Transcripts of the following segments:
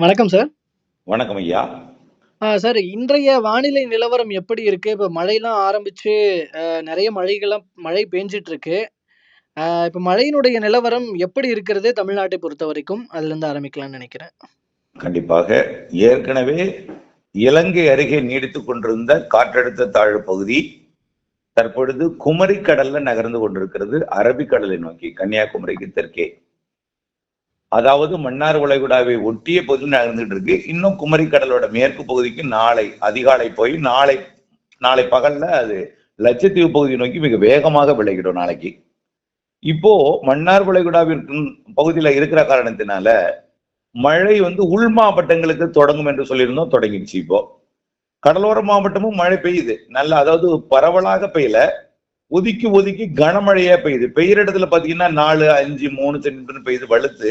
வணக்கம் சார். வணக்கம் ஐயா. சார் இன்றைய வானிலை நிலவரம் எப்படி இருக்கு? இப்ப மழைலாம் ஆரம்பிச்சு நெறைய மழைகள்லாம் மழை பேஞ்சுட்டு இருக்கு. இப்ப மழையினுடைய நிலவரம் எப்படி இருக்கிறது தமிழ்நாட்டை பொறுத்தவரைக்கும்? அதுலருந்து ஆரம்பிக்கலாம்னு நெனைக்கிறேன். கண்டிப்பாக. ஏற்கனவே இலங்கை அருகே நீடித்துக் கொண்டிருந்த காற்றழுத்த தாழ்வு பகுதி, தற்பொழுது குமரி கடல்ல நகர்ந்து கொண்டிருக்கிறது. அரபிக்கடலை நோக்கி கன்னியாகுமரிக்கு தெற்கே. அதாவது மன்னார் வளைகுடாவை ஒட்டிய பகுதியில் நகர்ந்துட்டு இருக்கு. இன்னும் குமரி கடலோட மேற்கு பகுதிக்கு நாளை அதிகாலை போய் நாளை நாளை பகல்ல அது லட்சத்தீவு பகுதியை நோக்கி மிக வேகமாக விளைகிடும் நாளைக்கு. இப்போ மன்னார் வளைகுடாவிற்கு பகுதியில இருக்கிற காரணத்தினால மழை வந்து உள் மாவட்டங்களுக்கு தொடங்கும் என்று சொல்லியிருந்தோம் தொடங்கிடுச்சு இப்போ. கடலோர மாவட்டமும் மழை பெய்யுது. நல்ல அதாவது பரவலாக பெய்யல. ஒதுக்கி ஒதுக்கி கனமழையா பெய்யுது. பெய்யுற இடத்துல பாத்தீங்கன்னா 4, 5, 3 சென்டிமீட்டர் பெய்யுது வலுத்து.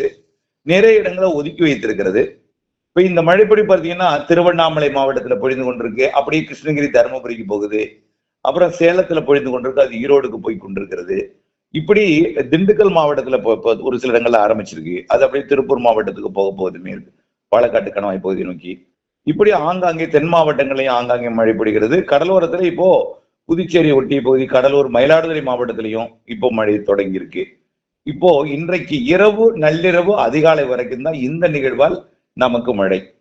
நிறைய இடங்களை ஒதுக்கி வைத்திருக்கிறது. இப்ப இந்த மழைப்பொடி பார்த்தீங்கன்னா திருவண்ணாமலை மாவட்டத்துல பொழிந்து கொண்டிருக்கு. அப்படியே கிருஷ்ணகிரி, தருமபுரிக்கு போகுது. அப்புறம் சேலத்துல பொழிந்து கொண்டிருக்கு. அது ஈரோடுக்கு போய் கொண்டிருக்கிறது. இப்படி திண்டுக்கல் மாவட்டத்துல இப்போ ஒரு சில இடங்கள்ல ஆரம்பிச்சிருக்கு. அது அப்படியே திருப்பூர் மாவட்டத்துக்கு போக போகுதுமே இருக்கு பாலக்காட்டு கணவாய் பகுதியை நோக்கி. இப்படி ஆங்காங்கே தென் மாவட்டங்களையும் ஆங்காங்கே மழை பொழிகிறது. கடலோரத்துல இப்போ புதுச்சேரி ஒட்டிய பகுதி, கடலூர், மயிலாடுதுறை மாவட்டத்திலையும் இப்போ மழை தொடங்கியிருக்கு இப்போ இன்றைக்கு இரவு, நள்ளிரவு, அதிகாலை வரைக்கும் தான் இந்த நிகழ்வால் நமக்கு மழை.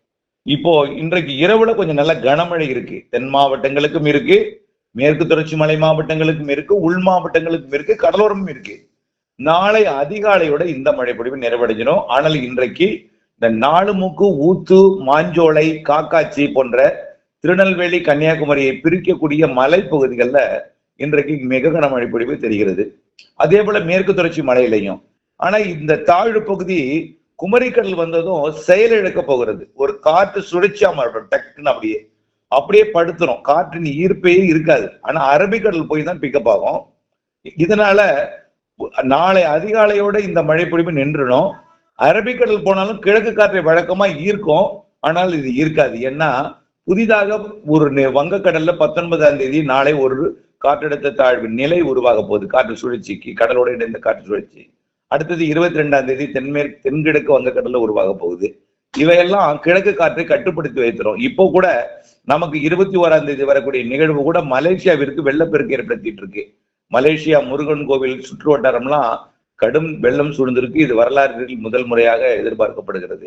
இப்போ இன்றைக்கு இரவுல கொஞ்சம் நல்ல கனமழை இருக்கு. தென் மாவட்டங்களுக்கும் இருக்கு. மேற்கு தொடர்ச்சி மலை மாவட்டங்களுக்கும் இருக்கு. உள் மாவட்டங்களுக்கும் இருக்கு. கடலோரமும் இருக்கு. நாளை அதிகாலையோட இந்த மழை பொழிவு நிறைவடைஞ்சிடும். ஆனால் இன்றைக்கு இந்த நாலுமுக்கு, ஊத்து, மாஞ்சோலை, காக்காச்சி போன்ற திருநெல்வேலி, கன்னியாகுமரியை பிரிக்கக்கூடிய மலைப்பகுதிகள்ல இன்றைக்கு மிக கனமழை பொழிவு தெரிகிறது. அதே போல மேற்கு தொடர்ச்சி மலையிலையும். ஆனா இந்த தாழ்வு பகுதி குமரிக்கடல் வந்ததும் செயலிழக்க போகிறது. ஒரு காற்று சுழற்சியா மாறும் டக்குன்னு அப்படியே. அப்படியே படுத்துரும். காற்றின் ஈர்ப்பே இருக்காது. ஆனா அரபிக்கடல் போய் தான் பிக்கப் ஆகும். இதனால நாளை அதிகாலையோட இந்த மழை பொழிவு நின்றுடும். அரபிக்கடல் போனாலும் கிழக்கு காற்றை வழக்கமா ஈர்க்கும். ஆனால் இது ஈர்க்காது. ஏன்னா புதிதாக ஒரு வங்கக்கடல்ல 19ஆம் தேதி நாளை ஒரு காற்றழுத்த தாழ்வு நிலை உருவாக போகுது. காற்று சுழற்சிக்கு கடலோட இணைந்த காற்று சுழற்சி. அடுத்தது 22ஆம் தேதி தென்மேற்கு தென்கிழக்கு வங்கக்கடல்ல உருவாக போகுது. இவையெல்லாம் கிழக்கு காற்றை கட்டுப்படுத்தி வைத்திரும். இப்போ கூட நமக்கு 21ஆம் தேதி வரக்கூடிய நிகழ்வு கூட மலேசியாவிற்கு வெள்ளப்பெருக்கு ஏற்படுத்திட்டு இருக்கு. மலேசியா முருகன் கோவில் சுற்று வட்டாரம்லாம் கடும் வெள்ளம் சூழ்ந்திருக்கு. இது வரலாற்றில் முதல் முறையாக எதிர்பார்க்கப்படுகிறது.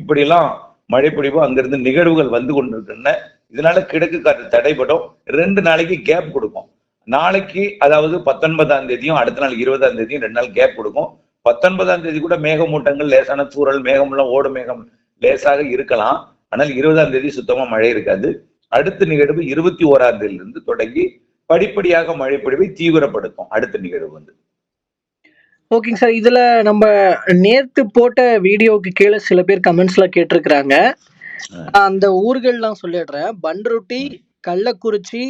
இப்படியெல்லாம் மழைப்பொழிவு அங்கிருந்து நிகழ்வுகள் வந்து கொண்டிருக்கின்றன. இதனால கிழக்கு காற்று தடைபடும். ரெண்டு நாளைக்கு கேப் கொடுக்கும். நாளைக்கு அதாவது 19ஆம் தேதியும் அடுத்த நாள் 20ஆம் தேதியும் ரெண்டு நாள் கேப் கொடுக்கும். 19ஆம் தேதி கூட மேகமூட்டங்கள் லேசான தூறல் மேகம்லாம் ஓடு மேகம் லேசாக இருக்கலாம். ஆனால் 20ஆம் தேதி சுத்தமா மழை இருக்காது. அடுத்த நிகழ்வு 21ஆம் தேதியிலிருந்து தொடங்கி படிப்படியாக மழை பொழிவை தீவிரப்படுத்தும். அடுத்த நிகழ்வு வந்து. ஓகேங்க சார். இதுல நம்ம நேத்து போட்ட வீடியோவுக்கு கீழே சில பேர் கமெண்ட்ஸ்ல கேட்டிருக்கிறாங்க. அந்த ஊர்கள்லாம் சொல்லிடுறேன். பண்ருட்டி. கள்ளக்குறிச்சி,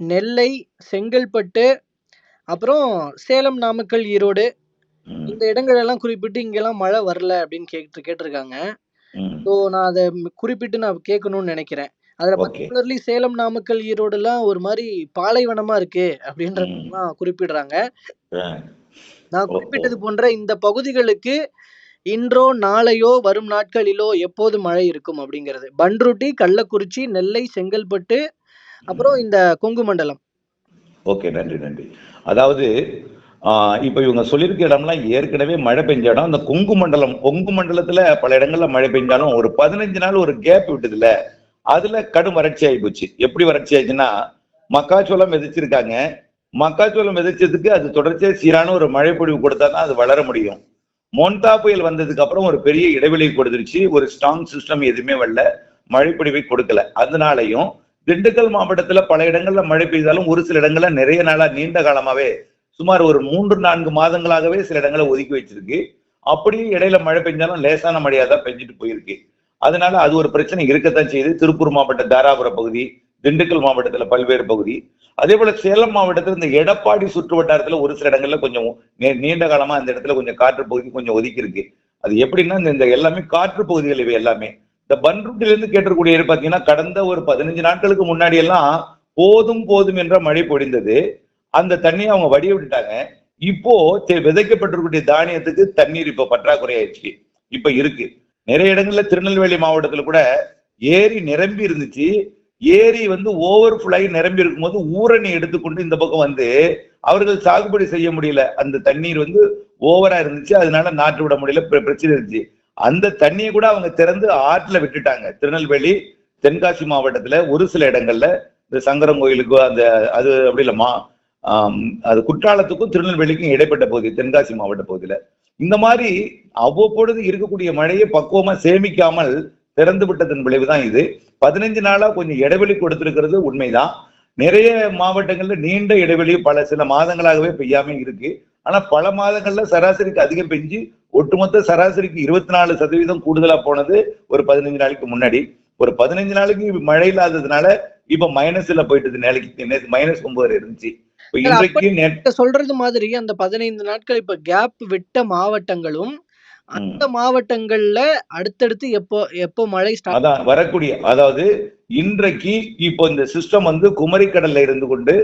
நெல்லை, செங்கல்பட்டு, அப்புறம் சேலம், நாமக்கல், ஈரோடு. இந்த இடங்கள் எல்லாம் குறிப்பிட்டு இங்கெல்லாம் மழை வரல அப்படின்னு கேட்டு கேட்டிருக்காங்க. ஸோ நான் அத குறிப்பிட்டு நான் கேட்கணும்னு நெனைக்கிறேன். அதுல ஓகே. பர்ட்டிகுலர்லி சேலம், நாமக்கல், ஈரோடுலாம் ஒரு மாரி பாலைவனமா இருக்கு அப்படின்ற ம். மாதிரிலாம் குறிப்பிடுறாங்க. நான். குறிப்பிட்டது போன்ற இந்த பகுதிகளுக்கு இன்றோ, நாளையோ, வரும் நாட்களிலோ எப்போது மழை இருக்கும் அப்படிங்கிறது. பண்ருட்டி, கள்ளக்குறிச்சி, நெல்லை, செங்கல்பட்டு, அப்புறம். இந்த கொங்கு மண்டலம். ஓகே. நன்றி, நன்றி. அதாவது இப்ப இவங்க சொல்லியிருக்க இடம்லாம் ஏற்கனவே மழை பெஞ்ச இடம். அந்த கொங்கு மண்டலம் கொங்கு மண்டலத்துல பல இடங்கள்ல மழை பெஞ்சாலும் ஒரு 15 நாள் ஒரு கேப் விட்டதுல அதுல கடும் வறட்சி ஆகி போச்சு. எப்படி வறட்சி ஆச்சுன்னா மக்காச்சோளம் விதைச்சிருக்காங்க. மக்காச்சோளம் விதைச்சதுக்கு அது தொடர்ச்சியா சீரான ஒரு மழை பொழிவு கொடுத்தா தான் அது வளர முடியும். மோன்டா புயல் வந்ததுக்கு அப்புறம் ஒரு பெரிய இடைவெளி கொடுத்துருச்சு. ஒரு ஸ்ட்ராங் சிஸ்டம் எதுவுமே வரல. மழைப்பிடிவை கொடுக்கல. அதனாலையும் திண்டுக்கல் மாவட்டத்துல பல இடங்கள்ல மழை பெய்தாலும் ஒரு சில இடங்கள்ல நிறைய நாளா நீண்ட காலமாவே சுமார் ஒரு 3, 4 மாதங்களாகவே சில இடங்களை ஒதுக்கி வச்சிருக்கு. அப்படியே இடையில மழை பெஞ்சாலும் லேசான மழையா தான் பெஞ்சிட்டு போயிருக்கு. அதனால அது ஒரு பிரச்சனை இருக்கத்தான் செய்யுது. திருப்பூர் மாவட்ட தாராபுரம் பகுதி, திண்டுக்கல் மாவட்டத்துல பல்வேறு பகுதி. அதே போல சேலம் மாவட்டத்துல இந்த எடப்பாடி சுற்று வட்டாரத்துல ஒரு சில இடங்கள்ல கொஞ்சம் நீ- நீண்ட காலமா அந்த இடத்துல கொஞ்சம் காற்று பகுதி கொஞ்சம் ஒதுக்கி இருக்கு. அது எப்படின்னா இந்த- இந்த எல்லாமே காற்று பகுதிகள் இவை எல்லாமே. இந்த பன்ருட்டில இருந்து கேட்டிருக்கூடிய பாத்தீங்கன்னா கடந்த ஒரு 15 நாட்களுக்கு முன்னாடி எல்லாம் போதும் போதும் என்ற மழை பொழிந்தது. அந்த தண்ணியை அவங்க வடிய விட்டுட்டாங்க. இப்போ விதைக்கப்பட்டிருக்கக்கூடிய தானியத்துக்கு தண்ணீர் இப்ப பற்றாக்குறை ஆயிடுச்சு. இப்ப இருக்கு. நிறைய இடங்கள்ல திருநெல்வேலி மாவட்டத்துல கூட ஏரி நிரம்பி இருந்துச்சு ஏரி வந்து ஓவர் ஃபுல்லாகி நிரம்பி இருக்கும்போது ஊரணி எடுத்துக்கொண்டு இந்த பக்கம் வந்து அவர்கள் சாகுபடி செய்ய முடியல. அந்த தண்ணீர் வந்து ஓவரா இருந்துச்சு. அதனால நாற்று விட முடியல. பிர- பிரச்சனை இருந்துச்சு. அந்த தண்ணியை கூட அவங்க திறந்து ஆற்றுல விட்டுட்டாங்க. திருநெல்வேலி தென்காசி மாவட்டத்துல ஒரு சில இடங்கள்ல இந்த சங்கரன் கோயிலுக்கு அந்த அது அப்படி இல்லம்மா அது குற்றாலத்துக்கும் திருநெல்வேலிக்கும் இடைப்பட்ட பகுதி தென்காசி மாவட்ட பகுதியில. இந்த மாதிரி அவ்வப்பொழுது இருக்கக்கூடிய மழையை பக்குவமா சேமிக்காமல் திறந்து விட்டதன் விளைவுதான் இது. பதினஞ்சு நாளா கொஞ்சம் இடைவெளி கொடுத்திருக்கிறது உண்மைதான். நிறைய மாவட்டங்கள்ல நீண்ட இடைவெளி பல சில மாதங்களாகவே பெய்யாம இருக்கு. ஆனா பல மாதங்கள்ல சராசரிக்கு அதிகம் பெஞ்சு ஒட்டுமொத்த சராசரிக்கு இருபத்தி நாலு சதவீதம் கூடுதலா போனது ஒரு பதினஞ்சு நாளைக்கு முன்னாடி. ஒரு பதினஞ்சு நாளைக்கு மழை இல்லாததுனால இப்ப மைனஸ்ல போயிட்டது நாளைக்கு மைனஸ் ஒன்பது இருந்துச்சு. சொல்றது மாதிரி அந்த பதினைந்து நாட்கள் இப்ப கேப் விட்ட மாவட்டங்களும் அந்த மாவட்டங்கள்ல அடுத்தடுத்து எப்போ எப்போ மழை அதான் வரக்கூடிய அதாவது இன்றைக்கு இப்போ இந்த சிஸ்டம் வந்து குமரிக்கடல்ல இருந்து கொண்டு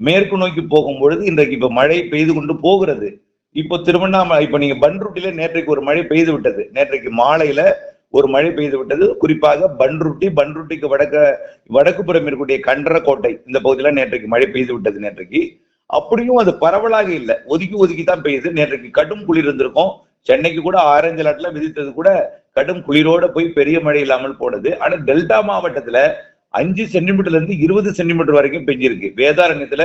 மேற்கு நோக்கி போகும் பொழுது இன்றைக்கு இப்ப மழை பெய்து கொண்டு போகிறது. இப்போ திருவண்ணாமலை இப்ப நீங்க பன்ருட்டில நேற்றைக்கு ஒரு மழை பெய்து விட்டது. நேற்றைக்கு மாலையில ஒரு மழை பெய்து விட்டது. குறிப்பாக பன்ருட்டி பன்ருட்டிக்கு வடக்க வடக்கு புறம் இருக்கக்கூடிய கன்றக்கோட்டை இந்த பகுதியில நேற்றைக்கு மழை பெய்து விட்டது நேற்றைக்கு. அப்படியும் அது பரவலாக இல்லை. ஒதுக்கி ஒதுக்கி தான் பெய்யுது. நேற்றைக்கு கடும் குளிர் இருந்திருக்கும். சென்னைக்கு கூட ஆரஞ்சு அலர்ட்ல விதித்தது கூட கடும் குளிரோட போய் பெரிய மழை இல்லாமல் போனது. ஆனா டெல்டா மாவட்டத்துல அஞ்சு சென்டிமீட்டர்ல இருந்து இருபது சென்டிமீட்டர் வரைக்கும் பெஞ்சிருக்கு. வேதாரண்யத்துல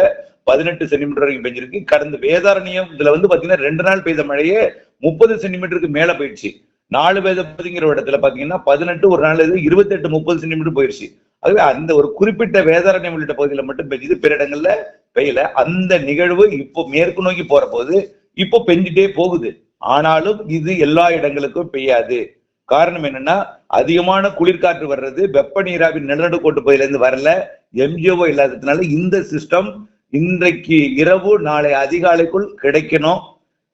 பதினெட்டு சென்டிமீட்டர் வரைக்கும் பெஞ்சிருக்கு. கடந்த வேதாரண்யம் இதுல வந்து பாத்தீங்கன்னா ரெண்டு நாள் பெய்த மழையே முப்பது சென்டிமீட்டருக்கு மேல போயிடுச்சு. நாலு வேதபதிங்கிற இடத்துல பாத்தீங்கன்னா பதினெட்டு ஒரு நாள் இது இருபத்தெட்டு முப்பது சென்டிமீட்டர் போயிடுச்சு ஆகவே அந்த ஒரு குறிப்பிட்ட வேதாரண்யம் உள்ளிட்ட பகுதியில மட்டும் பெஞ்சது. பிற இடங்கள்ல பெய்யல. அந்த நிகழ்வு இப்போ மேற்கு நோக்கி போற போது இப்போ பெஞ்சிட்டே போகுது. ஆனாலும் இது எல்லா இடங்களுக்கும் பெய்யாது. காரணம் என்னன்னா அதிகமான குளிர்காற்று வர்றது வெப்ப நீராவின் நிலநடுக்கோட்டு பகுதியில இருந்து வரல எம்ஜிஓ இல்லாததுனால இந்த சிஸ்டம் இன்றைக்கு இரவு நாளை அதிகாலைக்குள் கிடைக்கணும்.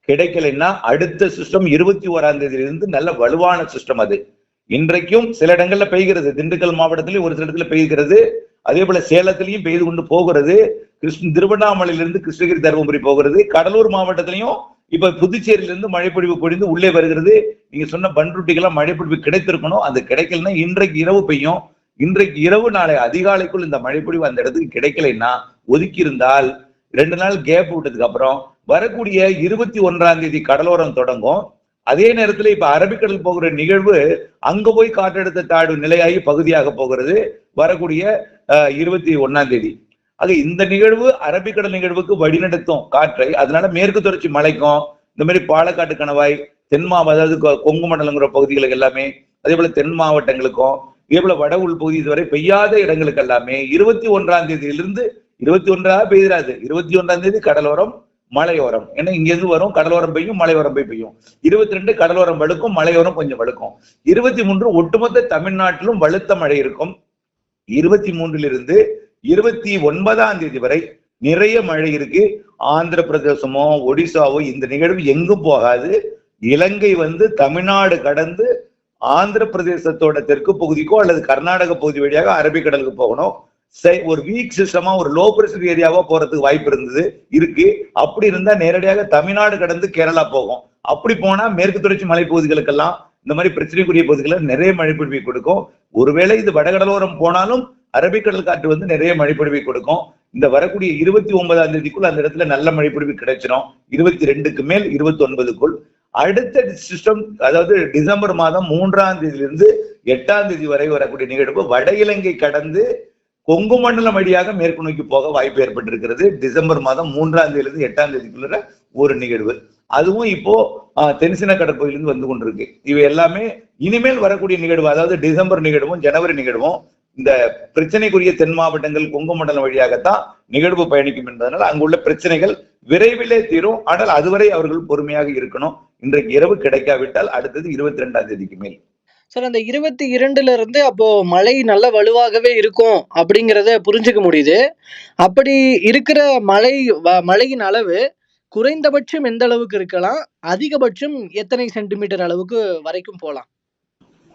கிடைக்கலைன்னா அடுத்த சிஸ்டம் இருபத்தி ஓராம் தேதியிலிருந்து நல்ல வலுவான சிஸ்டம் அது. இன்றைக்கும் சில இடங்கள்ல பெய்கிறது. திண்டுக்கல் மாவட்டத்திலயும் ஒரு சில இடத்துல பெய்கிறது. அதே போல சேலத்திலையும் பெய்து கொண்டு போகிறது. கிருஷ்ண திருவண்ணாமலையிலிருந்து கிருஷ்ணகிரி தருமபுரி போகிறது. கடலூர் மாவட்டத்திலையும் இப்ப புதுச்சேரியிலிருந்து மழைப்பொழிவு பொழிந்து உள்ளே வருகிறது. நீங்க சொன்ன பன்ருட்டிக்கெல்லாம் மழைப்பொழிவு கிடைத்திருக்கணும். அது கிடைக்கலன்னா இன்றைக்கு இரவு பெய்யும். இன்றைக்கு இரவு நாளை அதிகாலைக்குள் இந்த மழைப்பொழிவு அந்த இடத்துக்கு கிடைக்கலைன்னா ஒதுக்கி இருந்தால் ரெண்டு நாள் கேப் விட்டதுக்கு அப்புறம் வரக்கூடிய இருபத்தி ஒன்றாம் தேதி கடலோரம் தொடங்கும். அதே நேரத்துல இப்ப அரபிக்கடல் போகிற நிகழ்வு அங்க போய் காற்றழுத்த தாழ்வு நிலையாகி பகுதியாக போகிறது. வரக்கூடிய இருபத்தி ஒன்னாம் தேதி. ஆக இந்த நிகழ்வு அரபிக்கடல் நிகழ்வுக்கு வழிநடத்தும் காற்றை. அதனால மேற்கு தொடர்ச்சி மலைக்கும் இந்த மாதிரி பாலக்காட்டு கணவாய் தென் அதாவது கொங்கு மண்டலங்கிற பகுதிகளுக்கு எல்லாமே அதே போல தென் மாவட்டங்களுக்கும் இதே போல வட உள் பகுதி இதுவரை பெய்யாத இடங்களுக்கு எல்லாமே இருபத்தி ஒன்றாம் தேதியிலிருந்து இருபத்தி ஒன்றாக பெய்திராது. இருபத்தி ஒன்றாம் தேதி கடலோரம் மலையோரம். ஏன்னா இங்க இருந்து வரும்? கடலோரம் பெய்யும் மலையோரம் போய் பெய்யும். இருபத்தி ரெண்டு கடலோரம் வழுக்கும் மலையோரம் கொஞ்சம் வழுக்கும். இருபத்தி மூன்று ஒட்டுமொத்த தமிழ்நாட்டிலும் வலுத்த மழை இருக்கும். இருபத்தி மூன்றிலிருந்து இருபத்தி ஒன்பதாம் தேதி வரை நிறைய மழை இருக்கு. ஆந்திர பிரதேசமோ ஒடிசாவோ இந்த நிகழ்வு எங்கும் போகாது. இலங்கை வந்து தமிழ்நாடு கடந்து ஆந்திர பிரதேசத்தோட தெற்கு பகுதிக்கோ அல்லது கர்நாடக பகுதி வழியாக அரபிக்கடலுக்கு போகணும். ஒரு வீக் சிஸ்டமா ஒரு லோ பிரஷர் ஏரியாவா போறதுக்கு வாய்ப்பு இருந்தது இருக்கு. அப்படி இருந்தா நேரடியாக தமிழ்நாடு கடந்து கேரளா போகும். அப்படி போனா மேற்கு தொடர்ச்சி மலைப்பகுதிகளுக்கெல்லாம் இந்த மாதிரி பிரச்சனைக்குரிய பகுதிகளில் நிறைய மழைப்பொழிவை கொடுக்கும். ஒருவேளை இது வடகடலோரம் போனாலும் அரபிக்கடல் காற்று வந்து நிறைய மழைப்பொழிவை கொடுக்கும். இந்த வரக்கூடிய இருபத்தி ஒன்பதாம் தேதிக்குள் அந்த இடத்துல நல்ல மழைப்பொழிவு கிடைச்சிடும் இருபத்தி ரெண்டுக்கு மேல் இருபத்தி ஒன்பதுக்குள் அடுத்த சிஸ்டம் அதாவது டிசம்பர் மாதம் மூன்றாம் தேதியிலிருந்து எட்டாம் தேதி வரை வரக்கூடிய நிகழ்வு வட இலங்கை கடந்து கொங்கு மண்டலம் வழியாக மேற்கு நோக்கி போக வாய்ப்பு ஏற்பட்டிருக்கிறது. டிசம்பர் மாதம் மூன்றாம் தேதியிலிருந்து எட்டாம் தேதிக்குள்ள ஒரு நிகழ்வு. அதுவும் இப்போ ஆஹ், தென்சின கடற்பகுதியிலிருந்து வந்து கொண்டிருக்கு. இவை எல்லாமே இனிமேல் வரக்கூடிய நிகழ்வு அதாவது டிசம்பர் நிகழ்வும் ஜனவரி நிகழ்வும் இந்த பிரச்சனைக்குரிய தென் மாவட்டங்கள் கொங்கு மண்டலம் வழியாகத்தான் நிகழ்வு பயணிக்கும் என்பதனால் அங்குள்ள பிரச்சனைகள் விரைவிலே தீரும். ஆனால் அதுவரை அவர்கள் பொறுமையாக இருக்கணும். இன்றைக்கு இரவு கிடைக்காவிட்டால் அடுத்தது இருபத்தி ரெண்டாம் தேதிக்கு மேல். சார் அந்த இருபத்தி இரண்டுல இருந்து அப்போ மழை நல்ல வலுவாகவே இருக்கும் அப்படிங்கிறத புரிஞ்சுக்க முடியுது. அப்படி இருக்கிற மழை வ- மழையின் அளவு குறைந்தபட்சம் எந்த அளவுக்கு இருக்கலாம்? அதிகபட்சம் எத்தனை சென்டிமீட்டர் அளவுக்கு வரைக்கும் போகலாம்?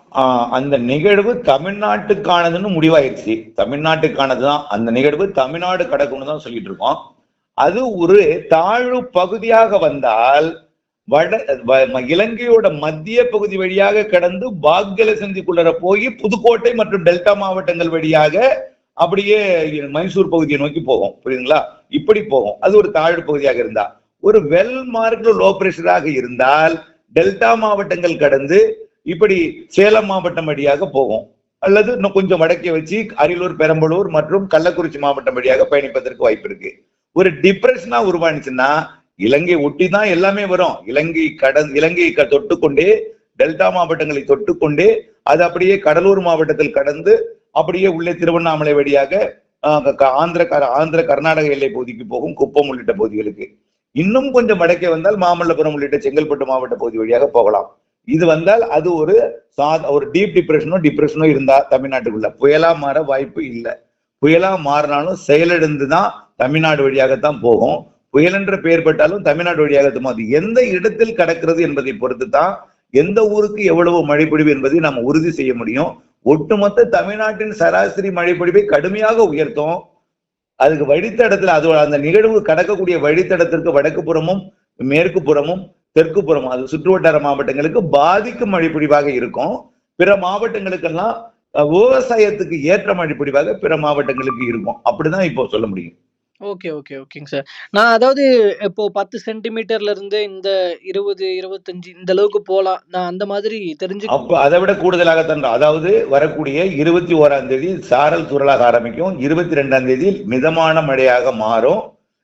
அந்த நிகழ்வு தமிழ்நாட்டுக்கானதுன்னு முடிவாயிருச்சு. தமிழ்நாட்டுக்கானதுதான். அந்த நிகழ்வு தமிழ்நாடு கடக்கும்னு தான் சொல்லிட்டு இருக்கோம். அது ஒரு தாழ்வு பகுதியாக வந்தால் வட வ- இலங்கையோட மத்திய பகுதி வழியாக கடந்து பாக்யலசந்திக்குள்ளர போய் புதுக்கோட்டை மற்றும் டெல்டா மாவட்டங்கள் வழியாக அப்படியே மைசூர் பகுதியை நோக்கி போகும். புரியுதுங்களா? இப்படி போகும். அது ஒரு தாழ்வு பகுதியாக இருந்தா. ஒரு வெல் மார்க்டு லோ பிரஷராக இருந்தால் டெல்டா மாவட்டங்கள் கடந்து இப்படி சேலம் மாவட்டம் வழியாக போகும் அல்லது இன்னும் கொஞ்சம் வடக்கே வச்சு அரியலூர் பெரம்பலூர் மற்றும் கள்ளக்குறிச்சி மாவட்டம் வழியாக பயணிப்பதற்கு வாய்ப்பு இருக்கு. ஒரு டிப்ரெஷனா உருவானுச்சுன்னா இலங்கை ஒட்டி தான் எல்லாமே வரும். இலங்கை கடன் இலங்கையை தொட்டுக்கொண்டே டெல்டா மாவட்டங்களை தொட்டுக்கொண்டே அது அப்படியே கடலூர் மாவட்டத்தில் கடந்து அப்படியே உள்ளே திருவண்ணாமலை வழியாக க- ஆந்திர ஆந்திர கர்நாடக எல்லை பகுதிக்கு போகும் குப்பம் உள்ளிட்ட பகுதிகளுக்கு. இன்னும் கொஞ்சம் வடக்கே வந்தால் மாமல்லபுரம் உள்ளிட்ட செங்கல்பட்டு மாவட்ட பகுதி வழியாக போகலாம். இது வந்தால் அது ஒரு சா ஒரு டீப் டிப்ரெஷனோ டிப்ரெஷனோ இருந்தா தமிழ்நாட்டுக்குள்ள. புயலா மாற வாய்ப்பு இல்லை. புயலா மாறினாலும் செயலிழந்து தான் தமிழ்நாடு வழியாகத்தான் போகும். புயல் என்ற பெயர் பட்டாலும் தமிழ்நாடு வழியாக தான் அது எந்த இடத்தில் கடக்கிறது என்பதை பொறுத்து தான் எந்த ஊருக்கு எவ்வளவு மழைப்பொழிவு என்பதை நம்ம உறுதி செய்ய முடியும். ஒட்டுமொத்த தமிழ்நாட்டின் சராசரி மழைப்பொழிவை கடுமையாக உயர்த்தும். அதுக்கு வழித்தடத்தில் அது அந்த நிகழ்வு கடக்கக்கூடிய வழித்தடத்திற்கு வடக்கு புறமும் மேற்கு புறமும் தெற்கு புறமும் அது சுற்றுவட்டார மாவட்டங்களுக்கு பாதிக்கும் மழைப்பொழிவாக இருக்கும். பிற மாவட்டங்களுக்கெல்லாம் விவசாயத்துக்கு ஏற்ற மழைப்பொழிவாக பிற மாவட்டங்களுக்கு இருக்கும். அப்படிதான் இப்போ சொல்ல முடியும். ஓகே ஓகே ஓகேங்க சார். நான் அதாவது இப்போ பத்து சென்டிமீட்டர்ல இருந்து இந்த இருபது இருபத்தஞ்சு இந்த அளவுக்கு போலாம். நான் அந்த மாதிரி தெரிஞ்சு அப்ப அதை விட கூடுதலாகத்தான் அதாவது வரக்கூடிய இருபத்தி ஓராம் தேதி சாரல் துறலாக ஆரம்பிக்கும். இருபத்தி ரெண்டாம் தேதி மிதமான மழையாக மாறும்.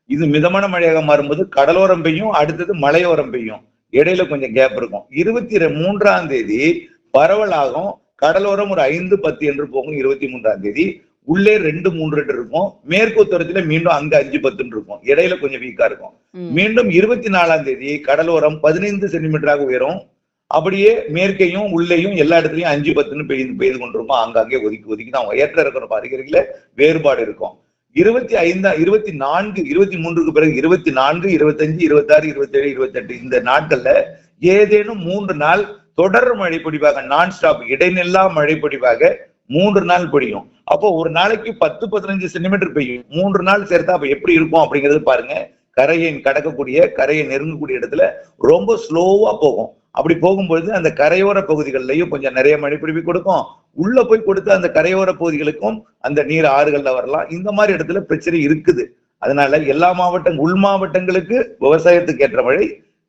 இது மிதமான மழையாக மாறும்போது கடலோரம் பெய்யும் அடுத்தது மலையோரம் பெய்யும். இடையில கொஞ்சம் கேப் இருக்கும். இருபத்தி மூன்றாம் தேதி பரவலாகும். கடலோரம் ஒரு ஐந்து பத்து என்று போகும் இருபத்தி மூன்றாம் தேதி. உள்ளே ரெண்டு மூன்று இருக்கும். மேற்கு உத்தரத்துல மீண்டும் அங்க அஞ்சு பத்துன்னு இருக்கும். இடையில கொஞ்சம் வீக்கா இருக்கும். மீண்டும் இருபத்தி நாலாம் தேதி கடலோரம் பதினைந்து சென்டிமீட்டராக உயரும். அப்படியே மேற்கையும் உள்ளேயும் எல்லா இடத்துலயும் அஞ்சு பத்துன்னு பெய்து பெய்து கொண்டிருக்கும். அங்கங்கே ஒதுக்கி ஒதுக்கி தான் ஏற்ற இருக்கிற அறிகுறிகள வேறுபாடு இருக்கும். இருபத்தி ஐந்தா இருபத்தி நான்கு இருபத்தி மூன்றுக்கு பிறகு இருபத்தி நான்கு இருபத்தஞ்சு இருபத்தாறு இருபத்தேழு இருபத்தெட்டு இந்த நாட்கள்ல ஏதேனும் மூன்று நாள் தொடர் மழை பொழிவாக நான் ஸ்டாப் இடைநில்லா மழை பொழிவாக மூன்று நாள் பொழியும் அப்போ ஒரு நாளைக்கு பத்து பதினஞ்சு சென்டிமீட்டர் பெய்யும். மூன்று நாள் சேர்த்தா அப்ப எப்படி இருக்கும் அப்படிங்கிறது பாருங்க. கரையை கடக்கக்கூடிய கரையை நெருங்கக்கூடிய இடத்துல ரொம்ப ஸ்லோவா போகும். அப்படி போகும்பொழுது அந்த கரையோர பகுதிகளிலையும் கொஞ்சம் நிறைய மழை பொழிவு கொடுக்கும். உள்ள போய் கொடுத்து அந்த கரையோர பகுதிகளுக்கும் அந்த நீர் ஆறுகள்ல வரலாம். இந்த மாதிரி இடத்துல பிரச்சனை இருக்குது. அதனால எல்லா மாவட்டம் உள் மாவட்டங்களுக்கு விவசாயத்துக்கு ஏற்ற மழை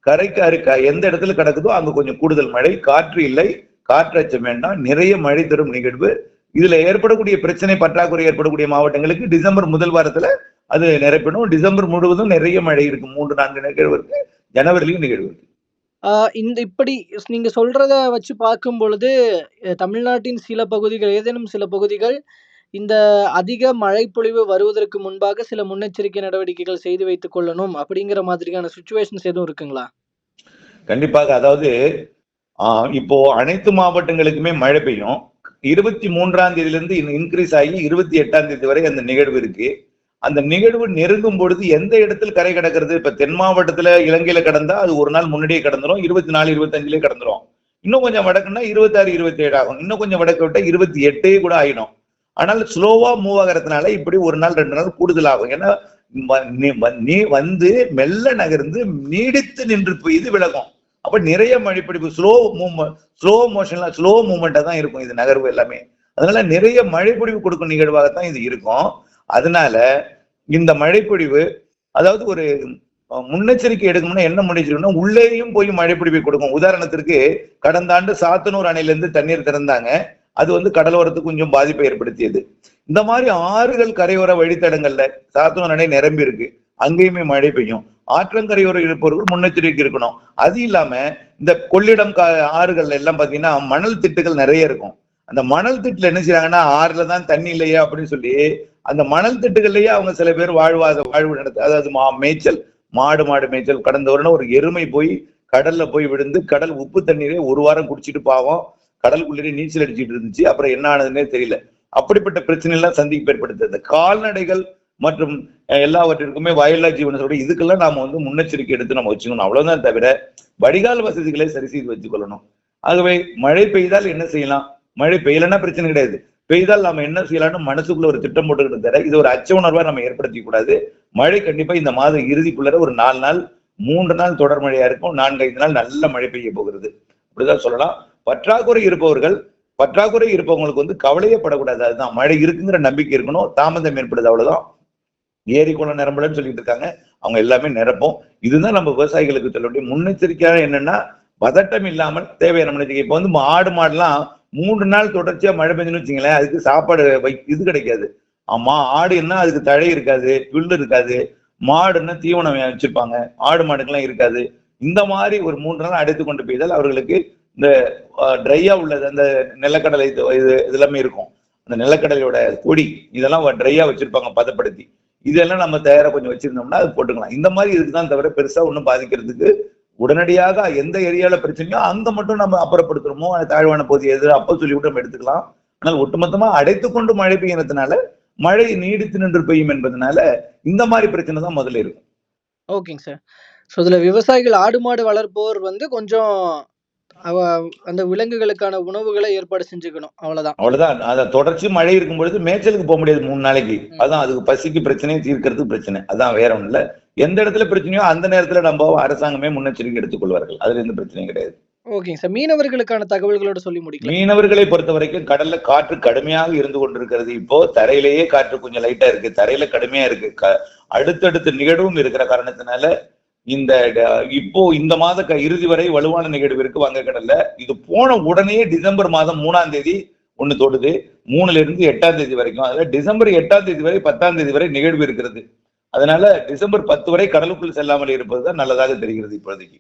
கரைக்கு அருக்க எந்த இடத்துல கிடக்குதோ அங்க கொஞ்சம் கூடுதல் மழை காற்று இல்லை காற்றச்சம் வேண்டாம் நிறைய மழை தரும் நிகழ்வு இதுல ஏற்படக்கூடிய பிரச்சனை பற்றாக்குறை ஏற்படக்கூடிய மாவட்டங்களுக்கு டிசம்பர் முதல் வாரத்துல அது நிரப்பிடும் டிசம்பர் முழுவதும் நிறைய மழை இருக்கு. மூன்று நான்கு நிகழ்வு இருக்கு. ஜனவரிலையும் நிகழ்வு இருக்கு. இந்த இப்படி நீங்க சொல்றத வச்சு பார்க்கும் பொழுது தமிழ்நாட்டின் சில பகுதிகள் ஏதேனும் சில பகுதிகள் இந்த அதிக மழைப்பொழிவு வருவதற்கு முன்பாக சில முன்னெச்சரிக்கை நடவடிக்கைகள் செய்து வைத்துக் கொள்ளணும் அப்படிங்கிற மாதிரியான சுச்சுவேஷன்ஸ் எதுவும் இருக்குங்களா? கண்டிப்பாக. அதாவது ஆஹ் இப்போ அனைத்து மாவட்டங்களுக்குமே மழை பெய்யும். இருபத்தி மூன்றாம் தேதியிலிருந்து இன்க்ரீஸ் ஆகி இருபத்தி எட்டாம் தேதி வரை அந்த நிகழ்வு இருக்கு. அந்த நிகழ்வு நெருங்கும் பொழுது எந்த இடத்தில் கரை கிடக்கிறது? இப்ப தென் மாவட்டத்துல இலங்கையில கடந்தா அது ஒரு நாள் முன்னாடியே கடந்துரும் இருபத்தி நாலு இருபத்தஞ்சுலயே கடந்துரும். இன்னும் கொஞ்சம் வடக்குன்னா இருபத்தாறு இருபத்தி ஏழு ஆகும். இன்னும் கொஞ்சம் வடக்கு விட்டா இருபத்தி எட்டே கூட ஆயிடும். ஆனால் ஸ்லோவா மூவ் ஆகிறதுனால இப்படி ஒரு நாள் ரெண்டு நாள் கூடுதல் ஆகும் ஏன்னா நீ- நீ வந்து மெல்ல நகர்ந்து நீடித்து நின்று இது விலகும். அப்ப நிறைய மழைப்பிடிப்பு ஸ்லோ மூவ்மெண்ட் ஸ்லோ மோஷன்ல ஸ்லோ மூவ்மெண்டா தான் இருக்கும் இது நகர்வு எல்லாமே. அதனால நிறைய மழைப்பொழிவு கொடுக்கும் நிகழ்வாகத்தான் இது இருக்கும். அதனால இந்த மழைப்பொழிவு அதாவது ஒரு முன்னெச்சரிக்கை எடுக்கணும்னா என்ன முன்னெச்சரிக்கணும்னா உள்ளேயும் போய் மழைப்பிடிப்பை கொடுக்கும். உதாரணத்திற்கு கடந்த ஆண்டு சாத்தனூர் அணையில இருந்து தண்ணீர் திறந்தாங்க. அது வந்து கடலோரத்துக்கு கொஞ்சம் பாதிப்பை ஏற்படுத்தியது. இந்த மாதிரி ஆறுகள் கரையோர வழித்தடங்கள்ல சாத்தனூர் அணை நிரம்பி இருக்கு அங்கேயுமே மழை பெய்யும். ஆற்றங்கரையோரம் இருப்பவர்கள் முன்னெச்சரிக்கை இருக்கணும். அது இல்லாம இந்த கொள்ளிடம் கா- எல்லாம் பாத்தீங்கன்னா மணல் திட்டுகள் நிறைய இருக்கும். அந்த மணல் திட்டுல என்ன செய்யறாங்கன்னா ஆறுல தான் தண்ணி இல்லையா அப்படின்னு சொல்லி அந்த மணல் திட்டுகள்லயே அவங்க சில பேர் வாழ்வாத வாழ்வு நடத்த அதாவது மா மேய்ச்சல் மாடு மாடு மேய்ச்சல் கடந்த வருடம் ஒரு எருமை போய் கடல்ல போய் விழுந்து கடல் உப்பு தண்ணீரே ஒரு வாரம் குடிச்சிட்டு பாவம் கடலுக்குள்ளே நீச்சல் அடிச்சுட்டு இருந்துச்சு அப்புறம் என்ன ஆனதுன்னே தெரியல. அப்படிப்பட்ட பிரச்சனை எல்லாம் சந்திப்பு ஏற்படுத்துது. கால்நடைகள் மற்றும் எல்லாவற்றிற்குமே வயல்லா ஜீவனத்தோட இதுக்கெல்லாம் நாம வந்து முன்னெச்சரிக்கை எடுத்து நம்ம வச்சுக்கணும். அவ்வளவுதான் தவிர வடிகால் வசதிகளை சரி செய்து வச்சுக்கொள்ளணும். ஆகவே மழை பெய்தால் என்ன செய்யலாம்? மழை பெய்யலன்னா பிரச்சனை கிடையாது. பெய்தால் நாம என்ன செய்யலாம்னு மனசுக்குள்ள ஒரு திட்டம் போட்டுக்கிட்டு தர இது ஒரு அச்ச உணர்வா நம்ம ஏற்படுத்திக்க கூடாது. மழை கண்டிப்பா இந்த மாதம் இறுதிக்குள்ள ஒரு நாலு நாள் மூன்று நாள் தொடர் மழையா இருக்கும் நான்கு ஐந்து நாள் நல்ல மழை பெய்ய போகிறது. அப்படிதான் சொல்லலாம். பற்றாக்குறை இருப்பவர்கள் பற்றாக்குறை இருப்பவங்களுக்கு வந்து கவலையே படக்கூடாது. அதுதான் மழை இருக்குங்கிற நம்பிக்கை இருக்கணும். தாமதம் ஏற்படுது அவ்வளவுதான். ஏரி குளம் நிரம்பலன்னு சொல்லிட்டு இருக்காங்க. அவங்க எல்லாமே நிரப்பும். இதுதான் நம்ம விவசாயிகளுக்கு சொல்ல முடியும் முன்னெச்சரிக்கையாக என்னன்னா பதட்டம் இல்லாமல் தேவையான முன்னெச்சரிக்கை இப்போ வந்து ஆடு மாடுலாம் மூன்று நாள் தொடர்ச்சியா மழை பெஞ்சுன்னு வச்சுங்களேன் அதுக்கு சாப்பாடு வை இது கிடைக்காது. ஆமா ஆடுன்னா அதுக்கு தழை இருக்காது புல்லு இருக்காது மாடுன்னா தீவனம் வச்சிருப்பாங்க ஆடு மாடுக்கெல்லாம் இருக்காது. இந்த மாதிரி ஒரு மூன்று நாள் அடைத்து கொண்டு போய்தால் அவர்களுக்கு இந்த ட்ரையா உள்ளது அந்த நிலக்கடலை இது இது இதெல்லாமே இருக்கும். அந்த நிலக்கடலையோட கொடி இதெல்லாம் ட்ரையா வச்சிருப்பாங்க பதப்படுத்தி. இதெல்லாம் நம்ம தயாரா கொஞ்சம் வச்சிருந்தோம்னா அது போட்டுக்கலாம். இந்த மாதிரி இதுக்கு தான் தவிர பெருசா ஒன்றும் பாதிக்கிறதுக்கு உடனடியாக எந்த ஏரியால பிரச்சனையோ அங்க மட்டும் நம்ம அப்புறப்படுத்துறோமோ அது தாழ்வான பகுதி எது அப்போ சொல்லி கூட நம்ம எடுத்துக்கலாம். ஆனால் ஒட்டுமொத்தமா அடைத்து கொண்டு மழை பெய்யறதுனால மழை நீடித்து நின்று பெய்யும் என்பதனால இந்த மாதிரி பிரச்சனை தான் முதல்ல இருக்கும். ஓகேங்க சார். ஸோ இதில் விவசாயிகள் ஆடு மாடு வளர்ப்போர் வந்து கொஞ்சம் அவ அந்த விலங்குகளுக்கான உணவுகளை ஏற்பாடு செஞ்சுக்கணும். அவ்வளவுதான். அவ்வளவுதான். அத தொடர்ச்சி மழை இருக்கும் பொழுது மேய்ச்சலுக்கு போக முடியாது மூணு நாளைக்கு. அதான் அதுக்கு பசிக்கு பிரச்சனையை தீர்க்கறதுக்கு பிரச்சனை. அதான் வேற ஒண்ணும் இல்ல. எந்த இடத்துல பிரச்சனையோ அந்த நேரத்துல நம்ம அரசாங்கமே முன்னெச்சரிக்கை எடுத்துக்கொள்வார்கள். அதுல எந்த பிரச்சனையும் கிடையாது. ஓகேங்க சார். மீனவர்களுக்கான தகவல்களோட சொல்லி முடிக்கலாம் மீனவர்களை பொறுத்த வரைக்கும் கடல்ல காற்று கடுமையாக இருந்து கொண்டிருக்கிறது. இப்போ தரையிலேயே காற்று கொஞ்சம் லைட்டா இருக்கு. தரையில கடுமையா இருக்கு. அடுத்தடுத்த நிகழ்வும் இருக்கிற காரணத்தினால இந்த இப்போ இந்த மாத க- இறுதி வரை வலுவான நிகழ்வு இருக்கு வங்கக்கடல்ல. இது போன உடனே டிசம்பர் மாதம் மூணாம் தேதி ஒண்ணு தொடுது. மூணுல இருந்து எட்டாம் தேதி வரைக்கும். அதுல டிசம்பர் எட்டாம் தேதி வரை பத்தாம் தேதி வரை நிகழ்வு இருக்கிறது. அதனால டிசம்பர் பத்து வரை கடலுக்குள் செல்லாமல் இருப்பதுதான் நல்லதாக தெரிகிறது இப்போதைக்கு